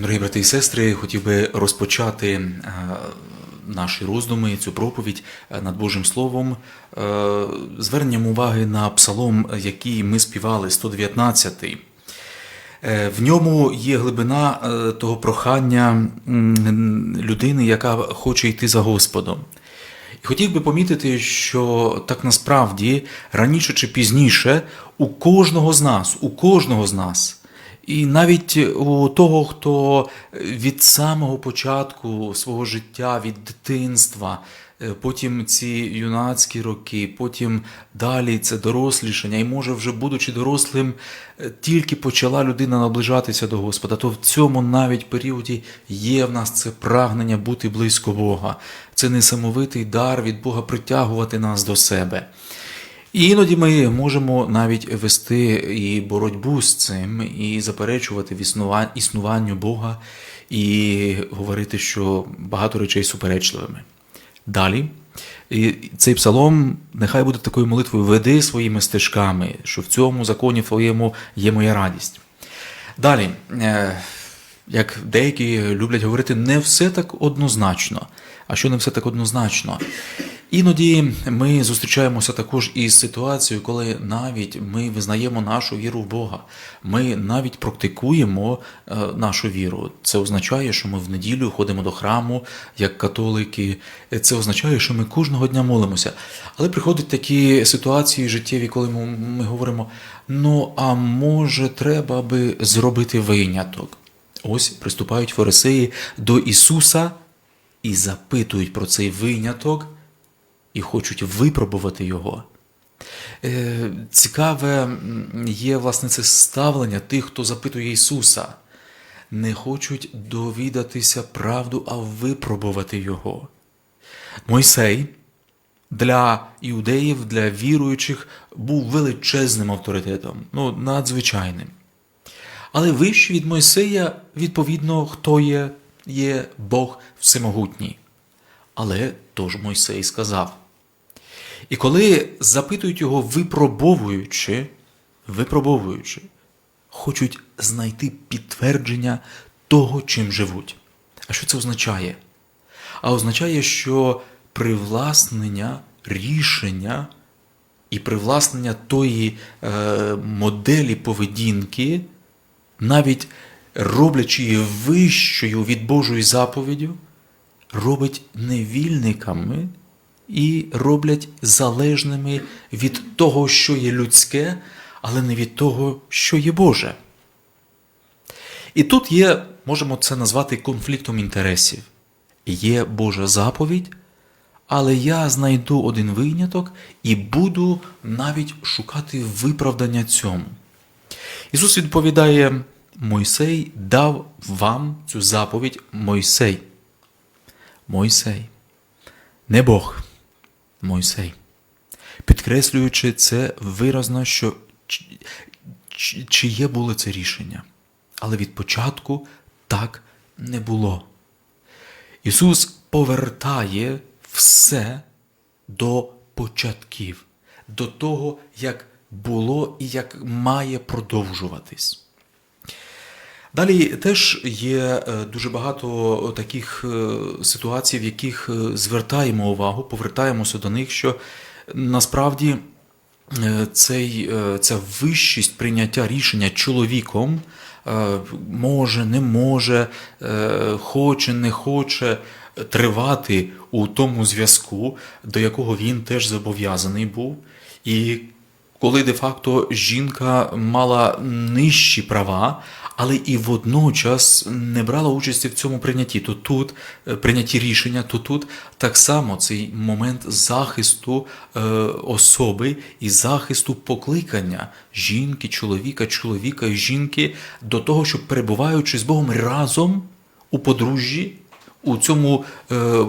Дорогі брати і сестри, хотів би розпочати е, наші роздуми, цю проповідь е, над Божим Словом, е, зверненням уваги на псалом, який ми співали, 119. Е, В ньому є глибина того прохання людини, яка хоче йти за Господом. І хотів би помітити, що так насправді раніше чи пізніше у кожного з нас, у кожного з нас, і навіть у того, хто від самого початку свого життя, від дитинства, е, потім ці юнацькі роки, потім далі це дорослішання, і може, вже будучи дорослим, е, тільки почала людина наближатися до Господа, то в цьому навіть періоді є в нас це прагнення бути близько Бога. Це несамовитий дар від Бога притягувати нас до себе. І іноді ми можемо навіть вести і боротьбу з цим, і заперечувати в існуванню Бога, і говорити, що багато речей суперечливими. Далі, і цей псалом нехай буде такою молитвою: веди своїми стежками, що в цьому законі твоєму є моя радість. Далі, е, як деякі люблять говорити, не все так однозначно. А що не все так однозначно? Іноді ми зустрічаємося також із ситуацією, коли навіть ми визнаємо нашу віру в Бога. Ми навіть практикуємо е, нашу віру. Це означає, що ми в неділю ходимо до храму як католики. Це означає, що ми кожного дня молимося. Але приходять такі ситуації життєві, коли ми, ми говоримо: ну а може, треба би зробити виняток. Ось приступають фарисеї до Ісуса і запитують про цей виняток і хочуть випробувати його. Е, Цікаве є власне це ставлення тих, хто запитує Ісуса. Не хочуть довідатися правду, а випробувати Його. Мойсей для іудеїв, для віруючих був величезним авторитетом, ну, надзвичайним. Але вище від Мойсея, відповідно, хто є, є Бог Всемогутній. Але тож Мойсей сказав. І коли запитують його, випробовуючи, випробовуючи, хочуть знайти підтвердження того, чим живуть. А що це означає? А означає, що привласнення рішення і привласнення тої е, моделі поведінки, навіть роблячи її вищою від Божої заповіддю, робить невільниками і роблять залежними від того, що є людське, але не від того, що є Боже. І тут є, можемо це назвати конфліктом інтересів. Є Божа заповідь, але я знайду один виняток і буду навіть шукати виправдання цьому. Ісус відповідає: Мойсей дав вам цю заповідь Мойсей. Мойсей. Не Бог. Мойсей. Підкреслюючи це виразно, що чи- чи- чиє було це рішення. Але від початку так не було. Ісус повертає все до початків, до того, як було і як має продовжуватись. Далі теж є е, дуже багато таких е, ситуацій, в яких е, звертаємо увагу, повертаємося до них, що насправді цей, ця вищість прийняття рішення чоловіком може, не може, хоче, не хоче тривати у тому зв'язку, до якого він теж зобов'язаний був. І коли де-факто жінка мала нижчі права, але і водночас не брала участі в цьому прийнятті, то тут е, прийнятті рішення, то тут так само цей момент захисту е, особи і захисту покликання жінки, чоловіка, чоловіка і жінки до того, щоб перебуваючи з Богом разом у подружжі, у цьому е,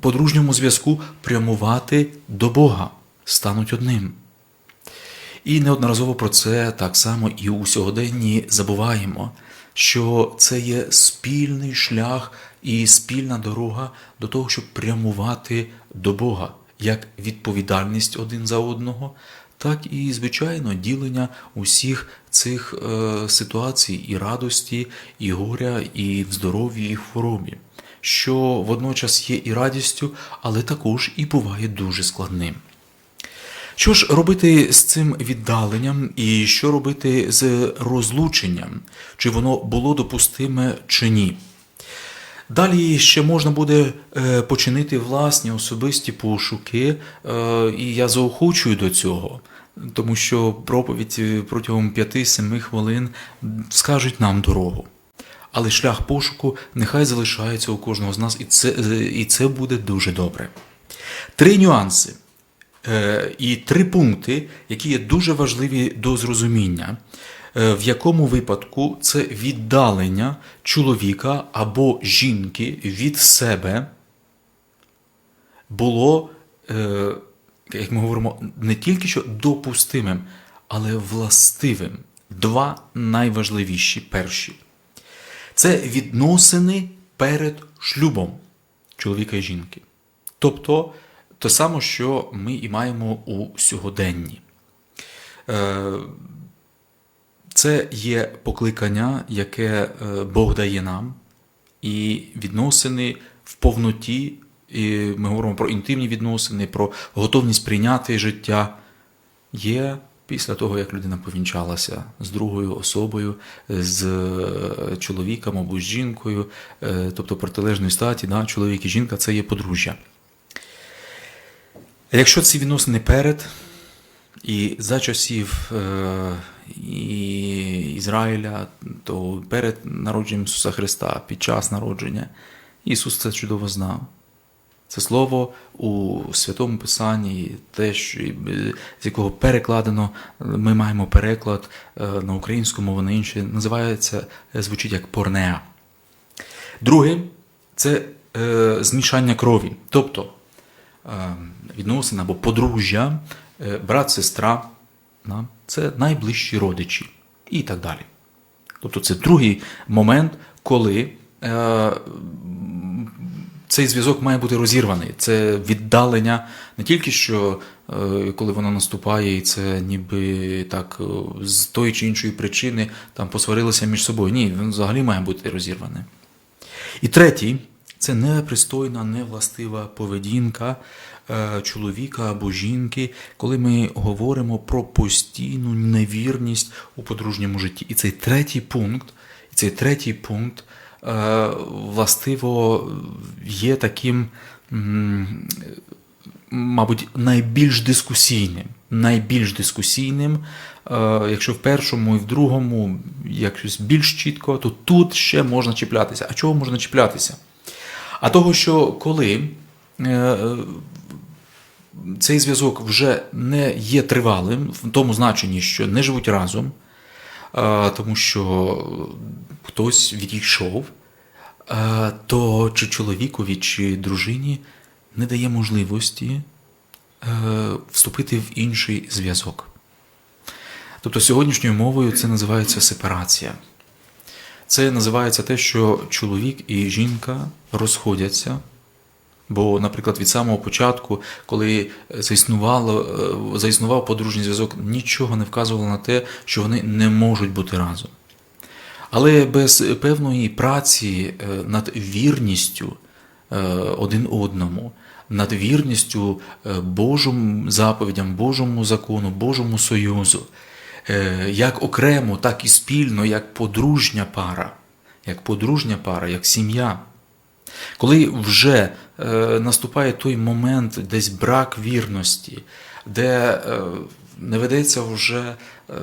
подружньому зв'язку прямувати до Бога, стануть одним. І неодноразово про це так само і у сьогоденні забуваємо, що це є спільний шлях і спільна дорога до того, щоб прямувати до Бога, як відповідальність один за одного, так і, звичайно, ділення усіх цих е, ситуацій і радості, і горя, і в здоров'ї, і в хворобі, що водночас є і радістю, але також і буває дуже складним. Що ж робити з цим віддаленням, і що робити з розлученням, чи воно було допустиме чи ні? Далі ще можна буде е, починити власні особисті пошуки, е, і я заохочую до цього, тому що проповідь протягом 5-7 хвилин скажуть нам дорогу. Але шлях пошуку нехай залишається у кожного з нас, і це, е, і це буде дуже добре. Три нюанси і три пункти, які є дуже важливі до зрозуміння, е, в якому випадку це віддалення чоловіка або жінки від себе було, е, як ми говоримо, не тільки що допустимим, але властивим. Два найважливіші перші. Це відносини перед шлюбом чоловіка і жінки. Тобто те саме, що ми і маємо у сьогоденні. Е, Це є покликання, яке е, Бог дає нам, і відносини в повноті. І ми говоримо про інтимні відносини, про готовність прийняти життя. Є після того, як людина повінчалася з другою особою, з е, чоловіком або з жінкою, тобто протилежної статі, да, чоловік і жінка це є подружжя. Якщо ці відносини перед і за часів е, і Ізраїля, то перед народженням Ісуса Христа, під час народження, Ісус це чудово знав. Це слово у Святому Писанні, те, що, з якого перекладено, ми маємо переклад е, на українську мову, на інше, називається, е, звучить як порнеа. Друге це е, змішання крові. Тобто відносини або подружжя, е, брат, сестра, це найближчі родичі і так далі. Тобто це другий момент, коли е, цей зв'язок має бути розірваний. Це віддалення не тільки що, е, коли воно наступає, і це ніби так е, з тої чи іншої причини там посварилися між собою. Ні, він взагалі має бути розірваний. І третій це непристойна, невластива поведінка е, чоловіка або жінки, коли ми говоримо про постійну невірність у подружньому житті. І цей третій пункт, і цей третій пункт е, властиво є таким, мабуть, найбільш дискусійним. Найбільш дискусійним, е, якщо в першому і в другому якось більш чітко, то тут ще можна чіплятися. А чого можна чіплятися? А того, що коли е, цей зв'язок вже не є тривалим, в тому значенні, що не живуть разом, е, тому що хтось відійшов, е, то чи чоловікові, чи дружині не дає можливості вступити в інший зв'язок. Тобто сьогоднішньою мовою це називається сепарація. Це називається те, що чоловік і жінка розходяться. Бо, наприклад, від самого початку, коли заіснувало, е, заіснував подружній зв'язок, нічого не вказувало на те, що вони не можуть бути разом. Але без певної праці е, над вірністю е, один одному, над вірністю Божим заповідям, Божому закону, Божому союзу, як окремо, так і спільно, як подружня пара, як подружня пара, як сім'я. Коли вже е, наступає той момент, десь брак вірності, де е, не ведеться вже е,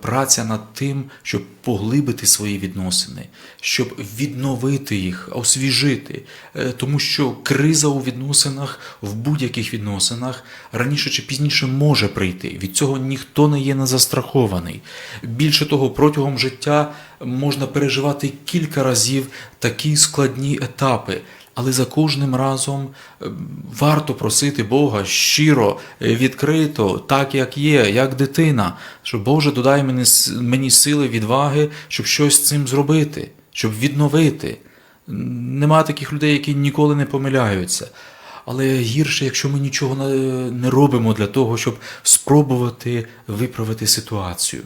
праця над тим, щоб поглибити свої відносини, щоб відновити їх, освіжити. Е, тому що криза у відносинах, в будь-яких відносинах раніше чи пізніше може прийти. Від цього ніхто не є не застрахований. Більше того, протягом життя можна переживати кілька разів такі складні етапи. Але за кожним разом е, варто просити Бога щиро, е, відкрито, так як є, як дитина, що Боже додай мені, мені сили, відваги, щоб щось з цим зробити, щоб відновити. Нема таких людей, які ніколи не помиляються. Але гірше, якщо ми нічого не, не робимо для того, щоб спробувати виправити ситуацію.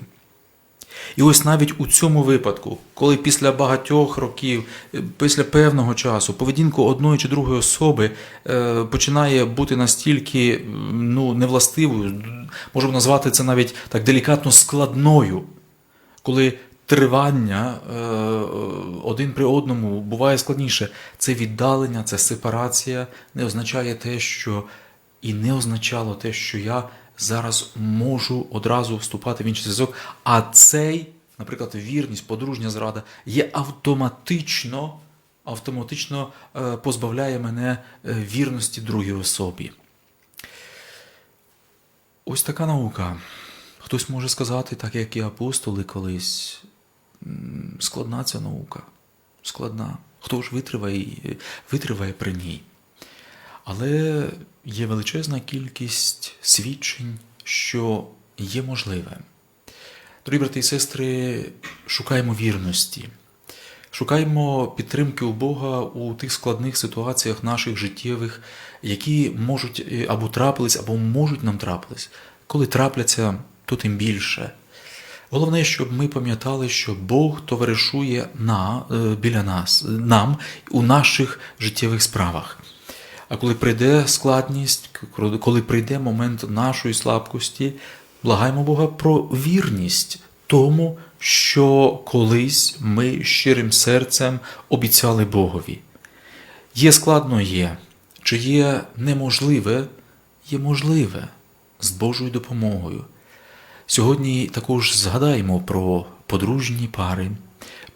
І ось навіть у цьому випадку, коли після багатьох років, е, після певного часу, поведінку одної чи другої особи е, починає бути настільки ну, невластивою, можемо назвати це навіть так делікатно складною, коли тривання е, один при одному буває складніше. Це віддалення, це сепарація не означає те, що і не означало те, що я зараз можу одразу вступати в інший зв'язок. А цей, наприклад, вірність, подружня зрада є автоматично, автоматично е, позбавляє мене е, вірності другій особі. Ось така наука. Хтось може сказати, так як і апостоли колись, складна ця наука. Складна. Хто ж витриває, витриває при ній? Але є величезна кількість свідчень, що є можливе. Дорогі брати і сестри, шукаємо вірності, шукаємо підтримки у Бога у тих складних ситуаціях наших життєвих, які можуть е, або трапились, або можуть нам трапились. Коли трапляться, то тим більше. Головне, щоб ми пам'ятали, що Бог товаришує на, е, біля нас, нам у наших життєвих справах. А коли прийде складність, коли прийде момент нашої слабкості, благаємо Бога про вірність тому, що колись ми щирим серцем обіцяли Богові. Є складно є, чи є неможливе, є можливе з Божою допомогою. Сьогодні також згадаємо про подружні пари,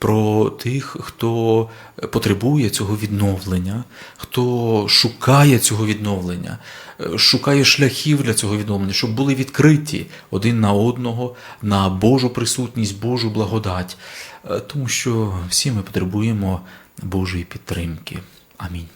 про тих, хто потребує цього відновлення, хто шукає цього відновлення, е, шукає шляхів для цього відновлення, щоб були відкриті один на одного, на Божу присутність, Божу благодать, Е, тому що всі ми потребуємо Божої підтримки. Амінь.